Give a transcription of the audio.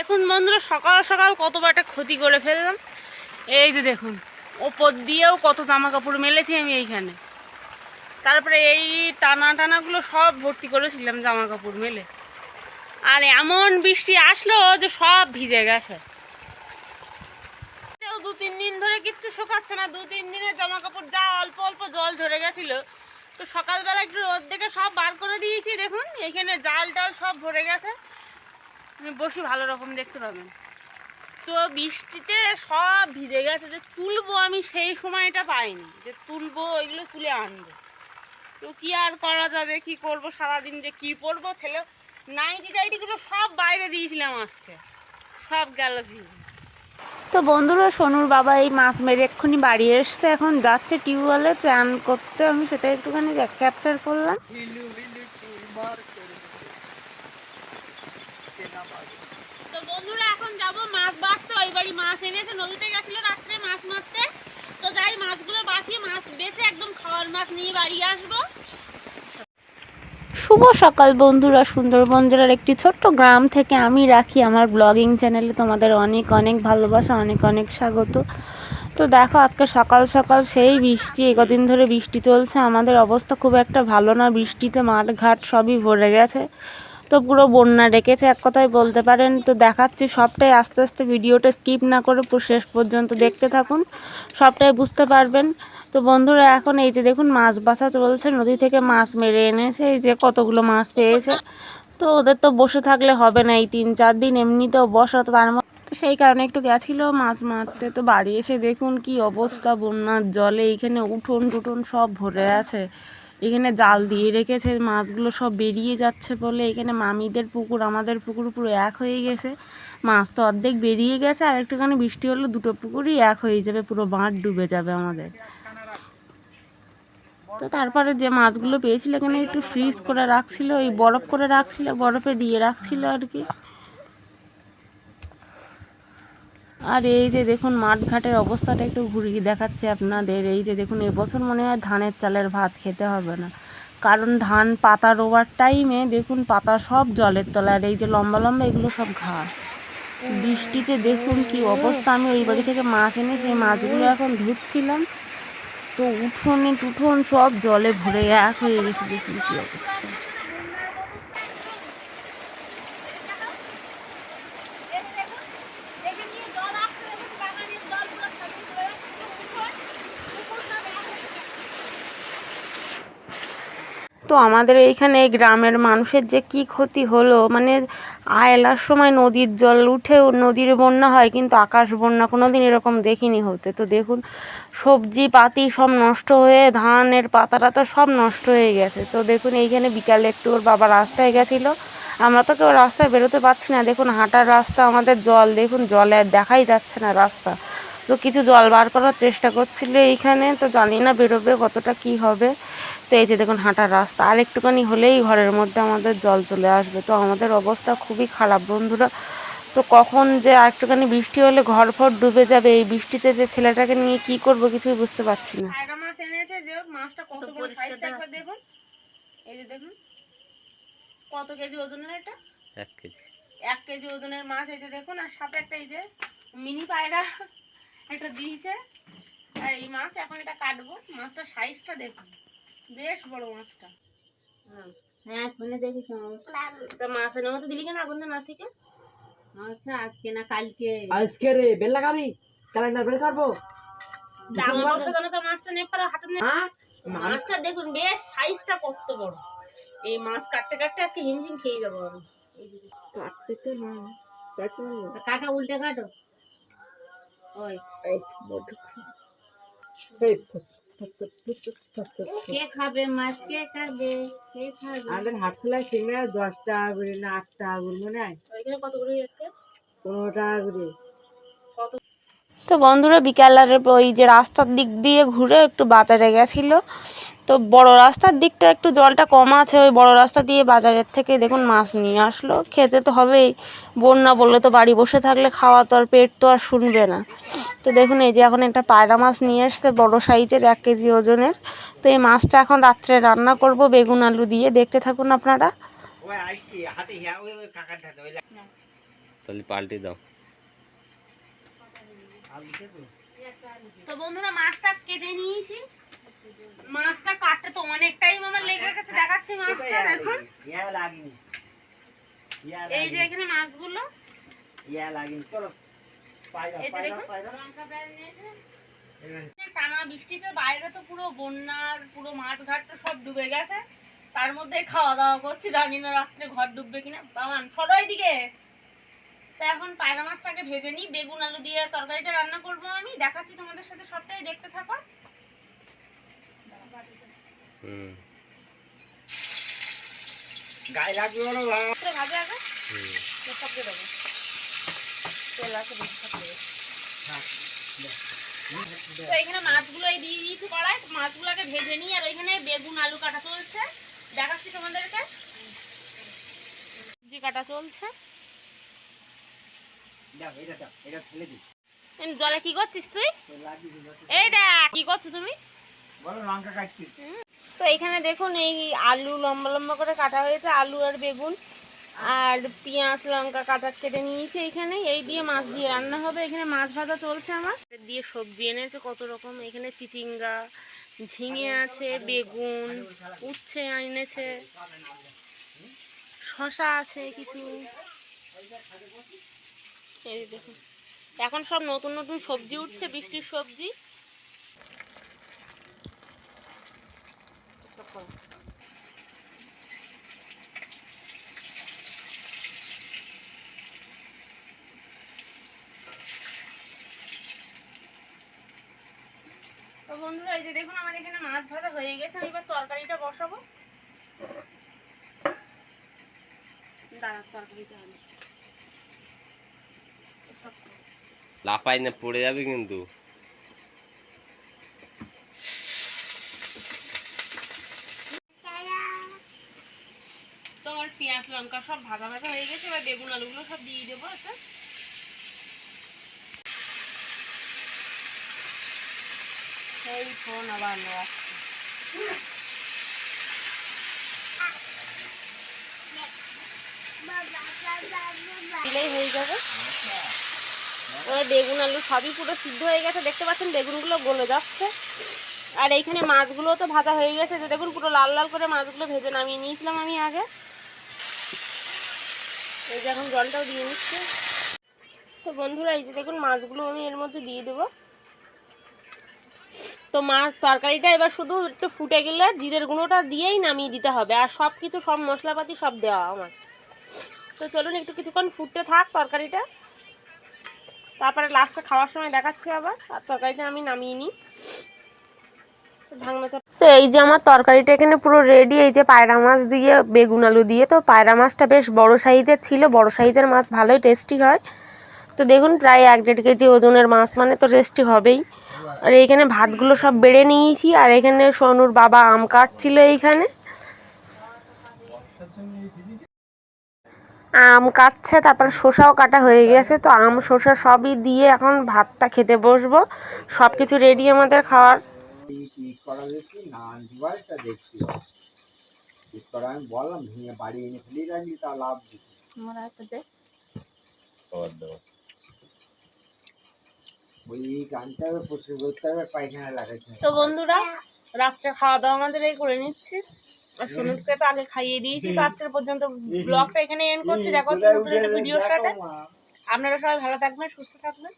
দেখুন বন্ধুরা সকাল সকাল কতবার একটা ক্ষতি করে ফেললাম। এই যে দেখুন, ওপর দিয়েও কত জামা কাপড় মেলেছি আমি এইখানে। তারপরে এই টানা টানাগুলো সব ভর্তি করেছিলাম জামা কাপড় মেলে। আর এমন বৃষ্টি আসলো যে সব ভিজে গেছে। দু তিন দিন ধরে কিচ্ছু শুকাচ্ছে না, দু তিন দিনের জামা কাপড় যা অল্প অল্প জল ধরে গেছিল। তো সকালবেলা একটু রোদ দেখে সব বার করে দিয়েছি, দেখুন, এখানে জাল টাল সব ভরে গেছে। বসে ভালো রকম দেখতে পাবেন তো বৃষ্টিতে সব ভিজে গেছে যে তুলবো আমি সেই সময়টা পাইনি যে তুলবো ওইগুলো তুলে আনব। তো কি আর করা যাবে কি করব সারাদিন যে কি পরবো ছেলে নাইটি টাইটিগুলো সব বাইরে দিয়েছিলাম আজকে সব গেল ভিজে। তো বন্ধুরা সোনুর বাবা এই মাছ মেরে এক্ষুনি বাড়ি এসছে এখন যাচ্ছে টিউবওয়েলে চান করতে আমি সেটা একটুখানি ক্যাপচার করলাম তো বন্ধুরা এখন যাব, মাছ বাঁচতে, ওই বাড়ি মাছ এনেছে, নদীতে গেছিল রাত্রে মাছ মারতে। তো যাই, মাছগুলো বাঁচিয়ে মাছ বেছে একদম খাওয়ার মাছ নিয়ে বাড়ি আসব। শুভ সকাল বন্ধুরা, সুন্দরবন জেলার একটি ছোট্ট গ্রাম থেকে আমি রাখি আমার ব্লগিং চ্যানেলে তোমাদের অনেক অনেক ভালোবাসা, অনেক অনেক স্বাগত। তো দেখো, আজকে সকাল সকাল সেই বৃষ্টি কদিন ধরে বৃষ্টি চলছে, আমাদের অবস্থা খুব একটা ভালো না, বৃষ্টিতে মাঠ ঘাট সবই ভরে গেছে। তো পুরো বন্যা ডেকেছে। এক কথায় বলতে পারেন, তো দেখাচ্ছি সবটাই আস্তে আস্তে ভিডিওটা স্কিপ না করে পুরো শেষ পর্যন্ত দেখতে থাকুন, সবটাই বুঝতে পারবেন। তো বন্ধুরা, এখন এই যে দেখুন, মাছ বাছা চলছে, নদী থেকে মাছ মেরে এনেছে, এই যে কতগুলো মাছ পেয়েছে। তো ওদের তো বসে থাকলে হবে না এই তিন চার দিন, এমনিতেও বসা, তো তার মধ্যে তো সেই কারণে একটু গেছিল মাছ মারতে। তো বাড়ি এসে দেখুন কি অবস্থা, বন্যার জলে এইখানে উঠোন টুঠোন সব ভরে আছে। এখানে জাল দিয়ে রেখেছে, মাছগুলো সব বেরিয়ে যাচ্ছে বলে এখানে মামিদের পুকুর, আমাদের পুকুর পুরো এক হয়ে গেছে। মাছ তো অর্ধেক বেরিয়ে গেছে আর একটুখানি বৃষ্টি হলে, দুটো পুকুরই এক হয়ে যাবে, পুরো বাঁধ ডুবে যাবে আমাদের। তো তারপরে যে মাছগুলো পেয়েছিল, এখানে একটু ফ্রিজ করে রাখছিল এই বরফ করে রাখছিল, বরফে দিয়ে রাখছিল আর কি। আর এই যে দেখুন মাঠ ঘাটের অবস্থাটা একটু ঘুরিয়ে দেখাচ্ছে আপনাদের। এই যে দেখুন, এবছর মনে হয় ধানের চালের ভাত খেতে হবে না। কারণ ধান পাতা রোবার টাইমে দেখুন পাতা সব জলের তলায়, আর এই যে লম্বা লম্বা এগুলো সব ঘাস। বৃষ্টিতে দেখুন কি অবস্থা। আমি ওই বাড়ি থেকে মাছ এনে সেই মাছগুলো এখন ধুচ্ছিলাম। তো উঠোনে টুঠোন সব জলে ভরে এক হয়ে গেছে। দেখুন কি অবস্থা। তো আমাদের এইখানে এই গ্রামের মানুষের যে কি ক্ষতি হলো মানে আয়লার সময় নদীর জল উঠেও নদীর বন্যা হয়, কিন্তু আকাশ বন্যা কোনো দিন এরকম দেখিনি হতে। তো দেখুন, সবজি পাতি সব নষ্ট হয়ে, ধানের পাতাটা তো সব নষ্ট হয়ে গেছে। তো দেখুন, এইখানে বিকালে একটু ওর বাবা রাস্তায় গেছিল। আমরা তো কেউ রাস্তায় বেরোতে পারছি না। দেখুন, হাঁটার রাস্তা, আমাদের জল, দেখুন, জলে দেখাই যাচ্ছে না রাস্তা। তো কিছু জল বার করার চেষ্টা করছিল এইখানে তো জানি না বেরোবে কতটা কি হবে। তো এই যে দেখুন হাঁটার রাস্তা আর একটুখানি হলেই ঘরের মধ্যে আমাদের জল চলে আসবে। তো আমাদের অবস্থা খুবই খারাপ বন্ধুরা। তো কখন যে আর একটুখানি বৃষ্টি হলে ঘর ফর ডুবে যাবে এই বৃষ্টিতে যে ছেলেটাকে নিয়ে কি করব কিছুই বুঝতে পারছি না। মাছ এনেছে যে মাছটা কত বড় সাইজটা একবার দেখুন। এই যে দেখুন কত কেজি ওজনের এটা? এক কেজি। এক কেজি ওজনের মাছ এই যে দেখুন আর সাথে একটা এই যে মিনি পায়রা। একটা দিয়েছে। আর এই মাছ এখন এটা কাটবো। মাছটার সাইজটা দেখুন। বেশ বড় মাছটা। হ্যাঁ। ফোনে দেখেছি মাছ। এনে মতো দিলি কেন আগুন দিয়ে আচ্ছা আজকে না কালকে। আজকে রে বেল লাগাবি। ক্যালেন্ডার বের করব। দাম বসে কেন তো মাছটা নেই পারা হাতে হ্যাঁ? মাছটা দেখুন বেশ সাইজটা কত বড়। এই মাছ কাটতে কাটতে আজকে হিমশিম খেয়ে যাব আমি। কাটতে তো না কাটা উল্টে কাটো। ওই। এই ফুস, Ei। কে খাবে মাছ? কে খাবে? কে খাবে? আমাদের হাত খোলা সিঙ্গা দশ টাকা করে না আট টাকা করে মনে হয়। ওইখানে কত করে আজকে পনেরো টাকা করে তো বন্ধুরা বিকালের ওই যে রাস্তার দিক দিয়ে ঘুরে একটু বাজারে গেছিল। তো বড় রাস্তার দিকটা একটু জলটা কম আছে ওই বড় রাস্তা দিয়ে বাজারের থেকে দেখুন মাছ নিয়ে আসলো। খেতে তো হবেই বন্যা বললে তো বাড়ি বসে থাকলে খাওয়া তো আর পেট তো আর শুনবে না। তো দেখুন এই যে এখন একটা পায়রা মাছ নিয়ে এসছে বড় সাইজের এক কেজি ওজনের। তো এই মাছটা এখন রাত্রে রান্না করব বেগুন আলু দিয়ে। দেখতে থাকুন আপনারা। তাহলে পাল্টে দাও। তো বন্ধুরা মাছটা কেটে নিয়েছি। মাছটা কাটতে তো অনেক টাইম আমার লেগে গেছে দেখাচ্ছি মাছটা দেখুন। এই যে এখানে মাছগুলো। টানা বৃষ্টিতে বাইরে তো পুরো বন্যার পুরো মাঠ ঘাট তো সব ডুবে গেছে। তার মধ্যে খাওয়া দাওয়া করছি জানি না রাত্রে ঘর ডুববে কিনা। বাবান সবাই দিকে তা এখন পায়রা মাছটাকে ভেজে নিই। বেগুন আলু দিয়ে তরকারিটা রান্না করব আমি। দেখাচ্ছি তোমাদের সাথে সবটাই দেখতে থাকো। হুম। গায়ে লাগবে বলো ভাজা আগে হুম। তো সব দেবো। তেল আছে দিয়ে তো এখানে মাছগুলো এই দিয়ে দিয়েছি কড়াই। মাছগুলোকে ভেজে নিই আর ওইখানে বেগুন আলু কাটা চলছে। দেখাচ্ছি তোমাদেরকে। সবজি কাটা চলছে দাও, এটা দাও, এটা ফেলে দিই। এই জলে কি করছিস তুই। এই দেখ কি করছ তুমি? তো এখানে দেখুন এই আলু লম্বা লম্বা করে কাটা হয়েছে আলু আর বেগুন। আর পেঁয়াজ লঙ্কা কাটা কেটে নিয়েছি এখানে। এই দিয়ে মাছ দিয়ে রান্না হবে। এখানে মাছ ভাজা চলছে আমার। দিয়ে সবজি এনেছে কত রকম। এখানে চিচিঙ্গা ঝিঙে আছে বেগুন উচ্ছে এনেছে শশা আছে কিছু। এখন সব নতুন নতুন সবজি উঠছে, বৃষ্টির সবজি। তো বন্ধুরা, এই যে দেখুন, আমার এখানে মাছ ভাজা হয়ে গেছে। আমি এবার তরকারিটা বসাবো। দাঁড়া তরকারিটা লাফাই না পড়ে যাবে কিন্তু। তোমার পেঁয়াজ লঙ্কা সব ভাজা ভাজা হয়ে গেছে এবার বেগুন আলুগুলো সব দিয়ে দেবো একটা সেই ফোন আবার আসছে হয়ে যাবে? বেগুন আলু সবই পুরো সিদ্ধ হয়ে গেছে। দেখতে পাচ্ছেন, বেগুনগুলো গলে যাচ্ছে। আর এইখানে মাছগুলো তো ভাজা হয়ে গেছে। যে দেখুন, পুরো লাল লাল করে মাছগুলো ভেজে নামিয়ে নিয়েছিলাম আমি আগে। এই যে এখন জলটাও দিয়ে নিচ্ছে। তো বন্ধুরা, এই যে দেখুন, মাছগুলো আমি এর মধ্যে দিয়ে দেবো। তো মাছ তরকারিটা এবার শুধু একটু ফুটে গেলে জিরের গুঁড়োটা দিয়েই নামিয়ে দিতে হবে। আর সব কিছু, সব মশলাপাতি সব দেওয়া আমার। তো চলুন, একটু কিছুক্ষণ ফুটতে থাক তরকারিটা। তারপরে লাস্টে খাওয়ার সময় দেখাচ্ছি আবার। আর তরকারিটা আমি নামিয়ে নিই। তো এই যে আমার তরকারিটা এখানে পুরো রেডি এই যে পায়রা মাছ দিয়ে, বেগুন আলু দিয়ে। তো পায়রা মাছটা বেশ বড় সাইজের ছিল, বড় সাইজের মাছ ভালোই টেস্টি হয়। তো দেখুন, প্রায় এক দেড় কেজি ওজনের মাছ মানে তো টেস্টি হবেই। আর এইখানে ভাতগুলো সব বেড়ে নিয়েছি, আর এখানে সোনুর বাবা আম কাটছিল এইখানে। আম কাটছে, তারপরে শসাও কাটা হয়ে গেছে, তো আম, শসা সবই দিয়ে এখন ভাতটা খেতে বসবো। সব কিছু রেডি আমাদের খাওয়ার। পায়খানা তো বন্ধুরা, রাত্রে খাওয়া দাওয়া আমাদের এই করে নিচ্ছি। সুনুকে তো আগে খাইয়ে দিয়েছি তো আজকের পর্যন্ত ব্লগটা এখানে এন্ড করছি। দেখো নতুন একটা ভিডিওর সাথে। আপনারা সবাই ভালো থাকবেন সুস্থ থাকবেন।